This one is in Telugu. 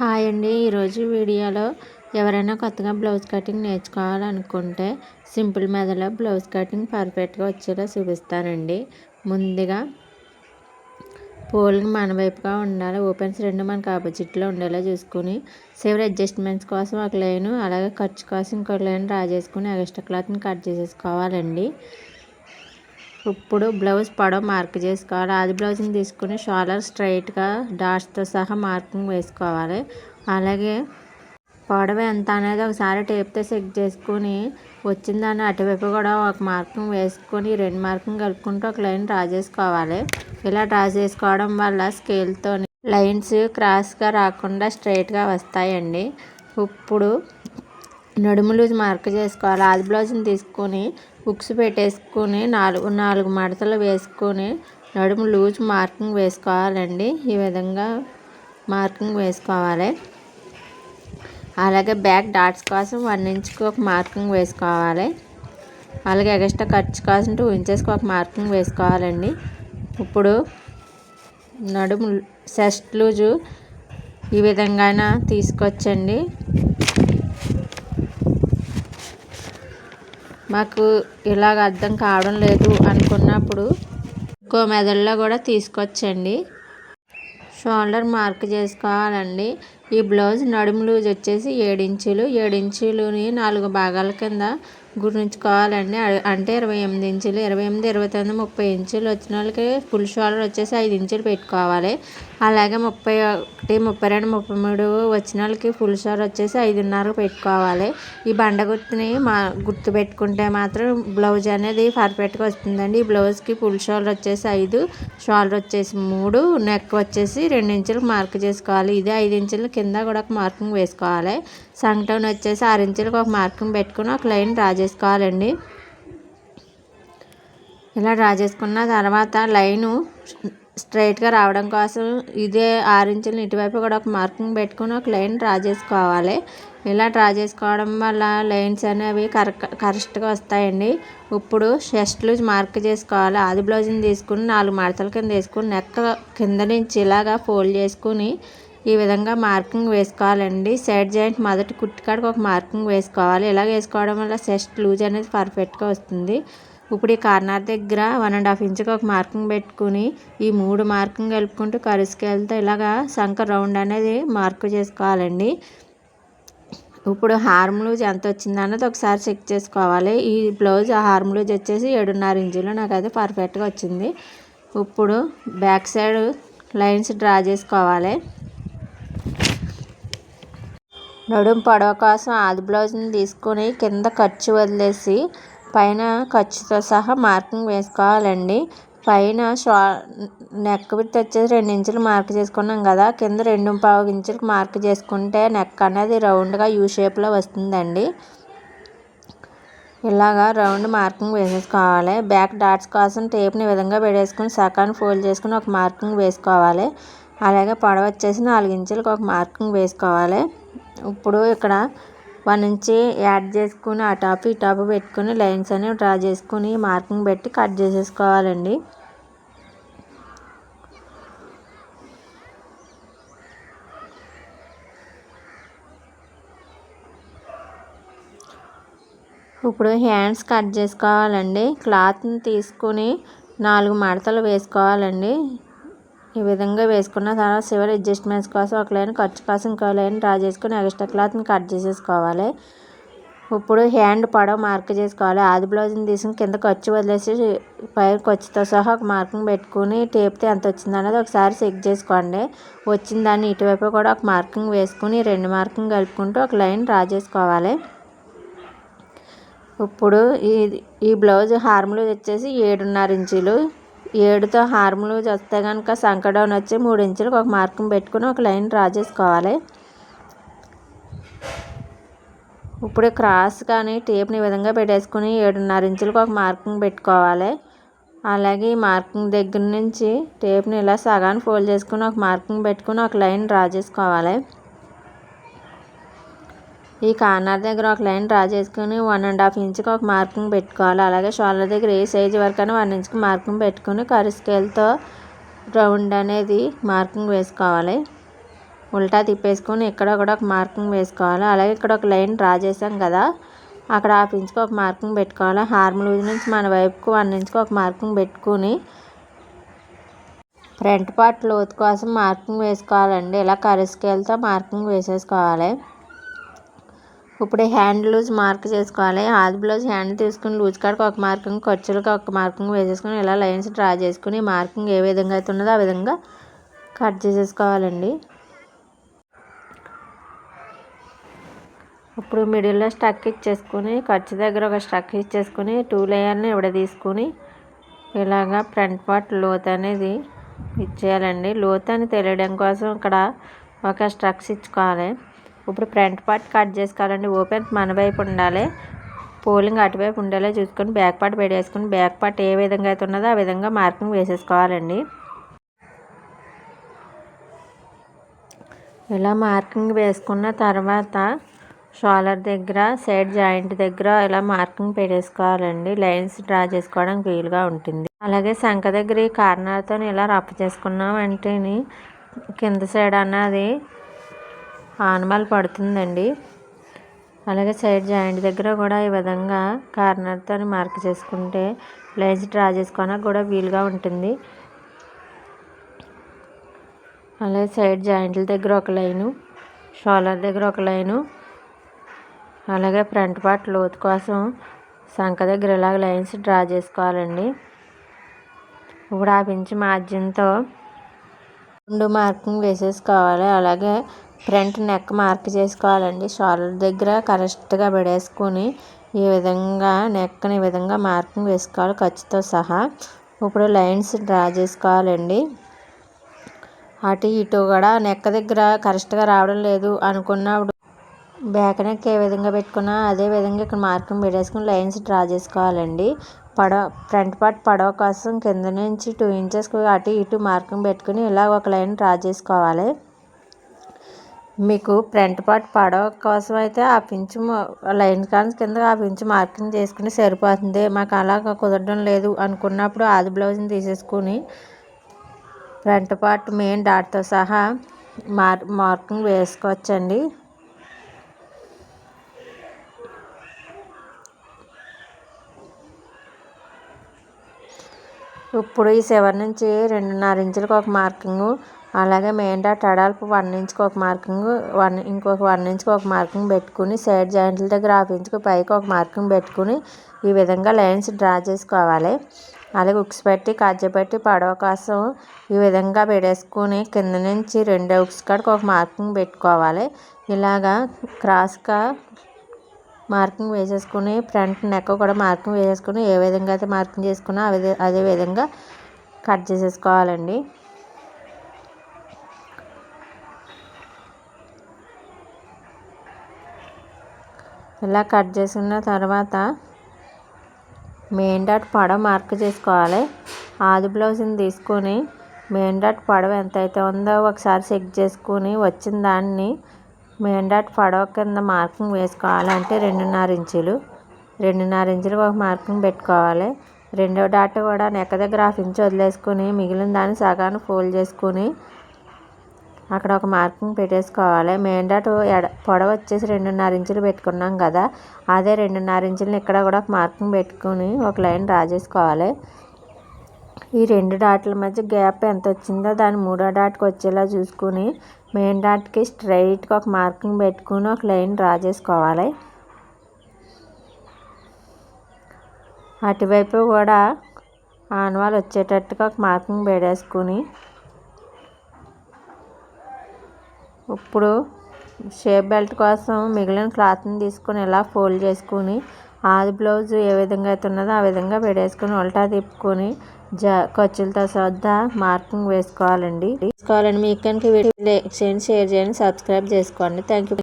హాయ్ అండి. ఈరోజు వీడియోలో ఎవరైనా కొత్తగా బ్లౌజ్ కటింగ్ నేర్చుకోవాలనుకుంటే సింపుల్ మెథడ్లో బ్లౌజ్ కటింగ్ పర్ఫెక్ట్గా వచ్చేలా చూపిస్తానండి. ముందుగా పోల్కి మన వైపుగా ఉండాలి. ఓపెన్స్ రెండు మనకు ఆపోజిట్లో ఉండేలా చూసుకుని సేవర్ అడ్జస్ట్మెంట్స్ కోసం ఒక లైన్ అలాగే ఖర్చు కోసం ఇంకో లైన్ డ్రా చేసుకుని ఎక్స్ట్రా క్లాత్ని కట్ చేసేసుకోవాలండి. ఇప్పుడు బ్లౌజ్ పొడవు మార్క్ చేసుకోవాలి. ఆది బ్లౌజ్ని తీసుకుని షోలర్ స్ట్రైట్గా డాట్స్తో సహా మార్కింగ్ వేసుకోవాలి. అలాగే పొడవు ఎంత అనేది ఒకసారి టేప్తో చెక్ చేసుకుని వచ్చిందని అటువైపు కూడా ఒక మార్కింగ్ వేసుకొని రెండు మార్కింగ్ కలుపుకుంటూ ఒక లైన్ డ్రా చేసుకోవాలి. ఇలా డ్రా చేసుకోవడం వల్ల స్కేల్తో లైన్స్ క్రాస్గా రాకుండా స్ట్రైట్గా వస్తాయండి. ఇప్పుడు నడుము లూజ్ మార్క్ చేసుకోవాలి. ఆది బ్లౌజ్ని తీసుకొని హుక్స్ పెట్టేసుకుని నాలుగు నాలుగు మడతలు వేసుకొని నడుము లూజ్ మార్కింగ్ వేసుకోవాలండి. ఈ విధంగా మార్కింగ్ వేసుకోవాలి. అలాగే బ్యాక్ డాట్స్ కోసం వన్ ఇంచ్కి ఒక మార్కింగ్ వేసుకోవాలి. అలాగే ఎక్స్ట్రా ఖర్చు కోసం టూ ఇంచెస్కి ఒక మార్కింగ్ వేసుకోవాలండి. ఇప్పుడు నడుము సెస్ట్ లూజు ఈ విధంగా తీసుకొచ్చండి. మాకు ఇలాగ అర్థం కావడం లేదు అనుకున్నప్పుడు ఇంకో మెదడులో కూడా తీసుకొచ్చండి. షోల్డర్ మార్క్ చేసుకోవాలండి. ఈ బ్లౌజ్ నడుము లూజ్ వచ్చేసి ఏడించులు ఏడించులుని నాలుగు భాగాల కింద గుర్తుంచుకోవాలండి అంటే ఇరవై ఎనిమిది ఇంచులు ఇరవై ఎనిమిది ఇరవై తొమ్మిది ముప్పై ఇంచులు వచ్చిన వాళ్ళకి ఫుల్ షోల్డర్ వచ్చేసి ఐదు ఇంచులు పెట్టుకోవాలి. అలాగే ముప్పై ఒకటి ముప్పై రెండు ముప్పై మూడు వచ్చిన వాళ్ళకి ఫుల్ షోల్డర్ వచ్చేసి ఐదున్నర పెట్టుకోవాలి. ఈ బండ గుర్తుని మా గుర్తు పెట్టుకుంటే మాత్రం బ్లౌజ్ అనేది పర్ఫెక్ట్గా వస్తుందండి. ఈ బ్లౌజ్కి ఫుల్ షోల్డర్ వచ్చేసి ఐదు షోల్డర్ వచ్చేసి మూడు నెక్ వచ్చేసి రెండు ఇంచులకు మార్క్ చేసుకోవాలి. ఇదే ఐదు ఇంచుల కింద కూడా ఒక మార్కింగ్ వేసుకోవాలి. సంక్టౌన్ వచ్చేసి ఆరు ఇంచులకు ఒక మార్కింగ్ పెట్టుకుని ఒక లైన్ డ్రా చేసుకోవాలండి ఇలా డ్రా చేసుకున్న తర్వాత లైను స్ట్రైట్గా రావడం కోసం ఇదే ఆరు ఇంచులు ఇటువైపు కూడా ఒక మార్కింగ్ పెట్టుకుని ఒక లైన్ డ్రా చేసుకోవాలి ఇలా డ్రా చేసుకోవడం వల్ల లైన్స్ అనేవి కరెక్ట్ కరెక్ట్గా వస్తాయండి. ఇప్పుడు షెస్ట్లు మార్క్ చేసుకోవాలి. ఆది బ్లౌజ్ని తీసుకుని నాలుగు మడతల కింద తీసుకుని నెక్క కింద నుంచి ఇలాగా ఫోల్డ్ చేసుకుని ఈ విధంగా మార్కింగ్ వేసుకోవాలండి. సైడ్ జాయింట్ మొదటి కుట్టుకాడికి ఒక మార్కింగ్ వేసుకోవాలి. ఇలా వేసుకోవడం వల్ల చెస్ట్ లూజ్ అనేది పర్ఫెక్ట్గా వస్తుంది. ఇప్పుడు ఈ కార్నర్ దగ్గర వన్ అండ్ హాఫ్ ఇంచ్కి ఒక మార్కింగ్ పెట్టుకుని ఈ మూడు మార్కింగ్ కలుపుకుంటూ కరుసుకెళ్తే ఇలాగా సంఖ రౌండ్ అనేది మార్క్ చేసుకోవాలండి. ఇప్పుడు హార్మ్ లూజ్ ఎంత వచ్చింది అన్నది ఒకసారి చెక్ చేసుకోవాలి. ఈ బ్లౌజ్ హార్మ్ లూజ్ వచ్చేసి ఏడున్నర ఇంచులు నాకు పర్ఫెక్ట్గా వచ్చింది. ఇప్పుడు బ్యాక్ సైడ్ లైన్స్ డ్రా చేసుకోవాలి. నడుం పడవ కోసం ఆది బ్లౌజ్ని తీసుకొని కింద ఖర్చు వదిలేసి పైన ఖర్చుతో సహా మార్కింగ్ వేసుకోవాలండి. పైన షా నెక్ విత్ వచ్చేసి రెండు ఇంచులు మార్క్ చేసుకున్నాం కదా కింద రెండు పావు ఇంచులకు మార్క్ చేసుకుంటే నెక్ అనేది రౌండ్గా యూ షేప్లో వస్తుందండి. ఇలాగా రౌండ్ మార్కింగ్ వేసేసుకోవాలి. బ్యాక్ డాట్స్ కోసం టేప్ని విధంగా పెట్టేసుకుని సకాన్ని ఫోల్డ్ చేసుకుని ఒక మార్కింగ్ వేసుకోవాలి. అలాగే పొడవ వచ్చేసి నాలుగు ఇంచులకు ఒక మార్కింగ్ వేసుకోవాలి. ఇప్పుడు ఇక్కడ వన్ నుంచి యాడ్ చేసుకుని ఆ టాప్ ఈ టాప్ పెట్టుకుని లైన్స్ అనేవి డ్రా చేసుకుని మార్కింగ్ పెట్టి కట్ చేసేసుకోవాలండి. ఇప్పుడు హ్యాండ్స్ కట్ చేసుకోవాలండి. క్లాత్ని తీసుకుని నాలుగు మడతలు వేసుకోవాలండి. ఈ విధంగా వేసుకున్న తర్వాత చివరి అడ్జస్ట్మెంట్స్ కోసం ఒక లైన్ ఖర్చు కోసం ఇంకో లైన్ డ్రా చేసుకుని ఎక్స్ట్రా క్లాత్ని కట్ చేసేసుకోవాలి. ఇప్పుడు హ్యాండ్ పొడవు మార్క్ చేసుకోవాలి. ఆది బ్లౌజ్ని తీసుకుని కింద ఖర్చు వదిలేసి పై ఖర్చుతో సహా ఒక మార్కింగ్ పెట్టుకుని టేప్తో ఎంత వచ్చిందనేది ఒకసారి చెక్ చేసుకోండి. వచ్చిన దాన్ని ఇటువైపు కూడా ఒక మార్కింగ్ వేసుకుని రెండు మార్కింగ్ కలుపుకుంటూ ఒక లైన్ డ్రా చేసుకోవాలి. ఇప్పుడు ఈ ఈ బ్లౌజ్ హార్ములు వచ్చేసి ఏడున్నర ఇంచులు ఏడుతో హార్ములు వస్తే కనుక సంకడౌన్ వచ్చి మూడు ఇంచులకు ఒక మార్కింగ్ పెట్టుకుని ఒక లైన్ డ్రా చేసుకోవాలి. ఇప్పుడు క్రాస్ కానీ టేప్ని విధంగా పెట్టేసుకుని ఏడున్నర ఇంచులకు ఒక మార్కింగ్ పెట్టుకోవాలి. అలాగే ఈ మార్కింగ్ దగ్గర నుంచి టేప్ని ఇలా సగాన్ని ఫోల్డ్ చేసుకుని ఒక మార్కింగ్ పెట్టుకుని ఒక లైన్ డ్రా చేసుకోవాలి. ఈ కార్నర్ దగ్గర ఒక లైన్ డ్రా చేసుకుని వన్ అండ్ హాఫ్ ఇంచ్కి ఒక మార్కింగ్ పెట్టుకోవాలి. అలాగే షోల్డర్ దగ్గర ఏ సైజ్ వరకు అని వన్ ఇంచ్కి మార్కింగ్ పెట్టుకుని కరి స్కేల్తో రౌండ్ అనేది మార్కింగ్ వేసుకోవాలి. ఉల్టా తిప్పేసుకొని ఇక్కడ కూడా ఒక మార్కింగ్ వేసుకోవాలి. అలాగే ఇక్కడ ఒక లైన్ డ్రా చేసాం కదా అక్కడ హాఫ్ ఇంచ్కి ఒక మార్కింగ్ పెట్టుకోవాలి. హార్మ్ లూజ్ నుంచి మన వైపుకు వన్ ఇంచ్కి ఒక మార్కింగ్ పెట్టుకుని ఫ్రంట్ పార్ట్ లోతు కోసం మార్కింగ్ వేసుకోవాలండి. ఇలా కర్వ్ స్కేల్తో మార్కింగ్ వేసేసుకోవాలి. ఇప్పుడు హ్యాండ్ లూజ్ మార్క్ చేసుకోవాలి. ఆది బ్లౌజ్ హ్యాండ్ తీసుకుని లూజ్ కాడకి ఒక మార్కింగ్ ఖర్చులకి ఒక మార్కింగ్ వేసేసుకుని ఇలా లైన్స్ డ్రా చేసుకుని మార్కింగ్ ఏ విధంగా అయితే ఉన్నదో ఆ విధంగా కట్ చేసేసుకోవాలండి. ఇప్పుడు మిడిల్లో స్టక్ ఇచ్చేసుకుని ఖర్చు దగ్గర ఒక స్టక్ ఇచ్చేసుకుని టూ లేయర్ని ఇవిడ తీసుకుని ఇలాగా ఫ్రంట్ పార్ట్ లోత్ అనేది ఇచ్చేయాలండి. లోత్ అని తెలియడం కోసం ఇక్కడ ఒక స్ట్రక్స్ ఇచ్చుకోవాలి ఇప్పుడు ఫ్రంట్ పార్ట్ కట్ చేసుకోవాలండి. ఓపెన్ మన వైపు ఉండాలి. పోలింగ్ అటువైపు ఉండేలా. చూసుకొని బ్యాక్ పార్ట్ పెట్టేసుకొని బ్యాక్ పార్ట్ ఏ విధంగా అయితే ఉన్నదో ఆ విధంగా మార్కింగ్ వేసేసుకోవాలండి. ఇలా మార్కింగ్ వేసుకున్న తర్వాత షోలర్ దగ్గర సైడ్ జాయింట్ దగ్గర ఇలా మార్కింగ్ పెట్టేసుకోవాలండి. లైన్స్ డ్రా చేసుకోవడానికి వీలుగా ఉంటుంది. అలాగే శంఖ దగ్గర ఈ కార్నర్తో ఇలా రఫ్ చేసుకున్నాం అంటే కింద సైడ్ అన్నది ఆనమాలు పడుతుందండి. అలాగే సైడ్ జాయింట్ దగ్గర కూడా ఈ విధంగా కార్నర్తో మార్క్ చేసుకుంటే లైన్స్ డ్రా చేసుకోవడానికి కూడా వీలుగా ఉంటుంది. అలాగే సైడ్ జాయింట్ల దగ్గర ఒక లైను షోలర్ దగ్గర ఒక లైను అలాగే ఫ్రంట్ పార్ట్ లోతు కోసం సంఖ దగ్గర ఇలాగ లైన్స్ డ్రా చేసుకోవాలండి. ఇప్పుడు ఆ పించి మార్జిన్తో రెండు మార్కింగ్ వేసేసుకోవాలి. అలాగే ఫ్రంట్ నెక్ మార్క్ చేసుకోవాలండి. షోల్డర్ దగ్గర కరెక్ట్గా పెడేసుకొని ఈ విధంగా నెక్ని ఈ విధంగా మార్కింగ్ వేసుకోవాలి ఖర్చుతో సహా. ఇప్పుడు లైన్స్ డ్రా చేసుకోవాలండి. అటు ఇటు కూడా నెక్ దగ్గర కరెక్ట్గా రావడం లేదు అనుకున్నప్పుడు బ్యాక్ నెక్ ఏ విధంగా పెట్టుకున్నా అదే విధంగా ఇక్కడ మార్కింగ్ పెట్టేసుకుని లైన్స్ డ్రా చేసుకోవాలండి. పడవ ఫ్రంట్ పార్ట్ పడవ కోసం కింద నుంచి టూ ఇంచెస్ అటు ఇటు మార్కింగ్ పెట్టుకుని ఇలా ఒక లైన్ డ్రా చేసుకోవాలి. మీకు ఫ్రంట్ పార్ట్ పడవ కోసం అయితే ఆ పించు లైన్ కాన్స్ కింద ఆ పించు మార్కింగ్ చేసుకుని సరిపోతుంది. మాకు అలాగ కుదరడం లేదు అనుకున్నప్పుడు ఆది బ్లౌజ్ని తీసేసుకుని ఫ్రంట్ పార్ట్ మెయిన్ డాట్తో సహా మార్ మార్కింగ్ వేసుకోవచ్చండి. ఇప్పుడు ఈ సెవెన్ నుంచి రెండున్నర ఇంచులకు ఒక మార్కింగు అలాగే మెయిన్ డాట్ అడాల్పు వన్ ఇంచ్కి ఒక మార్కింగ్ వన్ ఇంకొక వన్ ఇంచ్కి ఒక మార్కింగ్ పెట్టుకుని సైడ్ జాయింట్ల దగ్గర హాఫ్ ఇంచ్కి పైకి ఒక మార్కింగ్ పెట్టుకుని ఈ విధంగా లైన్స్ డ్రా చేసుకోవాలి. అలాగే ఉక్స్ పెట్టి కజ్జ పెట్టి పడవ కోసం ఈ విధంగా పెట్టేసుకుని కింద నుంచి రెండు ఉక్స్ కాడికి ఒక మార్కింగ్ పెట్టుకోవాలి. ఇలాగా క్రాస్గా మార్కింగ్ వేసేసుకుని ఫ్రంట్ నెక్ కూడా మార్కింగ్ వేసేసుకుని ఏ విధంగా అయితే మార్కింగ్ చేసుకున్నా అదే అదే విధంగా కట్ చేసేసుకోవాలండి. ఇలా కట్ చేసుకున్న తర్వాత మెయిన్ డాట్ పడవ మార్క్ చేసుకోవాలి. ఆది బ్లౌజ్ని తీసుకొని మెయిన్ డాట్ పడవ ఎంతైతే ఉందో ఒకసారి చెక్ చేసుకుని వచ్చిన దాన్ని మెయిన్ డాట్ పడవ కింద మార్కింగ్ వేసుకోవాలి. అంటే రెండున్నర ఇంచులు. రెండున్నర ఇంచులు ఒక మార్కింగ్ పెట్టుకోవాలి. రెండో డాట్ కూడా నెక్క దగ్గర హాఫ్ ఇంచు వదిలేసుకుని మిగిలిన దాన్ని సగాన్ని ఫోల్డ్ చేసుకుని అక్కడ ఒక మార్కింగ్ పెట్టేసుకోవాలి. మెయిన్ డాట్ ఎడ పొడవ వచ్చేసి రెండున్నర ఇంచులు పెట్టుకున్నాం కదా అదే రెండున్నర ఇంచులను ఇక్కడ కూడా ఒక మార్కింగ్ పెట్టుకుని ఒక లైన్ డ్రా చేసుకోవాలి ఈ రెండు డాట్ల మధ్య గ్యాప్ ఎంత వచ్చిందో దాన్ని మూడో డాట్కి వచ్చేలా చూసుకుని మెయిన్ డాట్కి స్ట్రైట్గా ఒక మార్కింగ్ పెట్టుకుని ఒక లైన్ డ్రా చేసుకోవాలి అటువైపు కూడా ఆనవాళ్ళు వచ్చేటట్టుగా ఒక మార్కింగ్ పెట్టేసుకుని ఇప్పుడు షేప్ బెల్ట్ కోసం మిగిలిన క్లాత్ని తీసుకొని ఇలా ఫోల్డ్ చేసుకుని ఆది బ్లౌజ్ ఏ విధంగా అయితే ఉన్నదో ఆ విధంగా పెట్టేసుకుని ఉల్టా తిప్పుకొని జా ఖర్చులతో శ్రద్ధ మార్కింగ్ వేసుకోవాలండి. వేసుకోవాలండి మీకు కనుక వీడియో లైక్ చేయండి షేర్ చేయండి సబ్స్క్రైబ్ చేసుకోండి. Thank you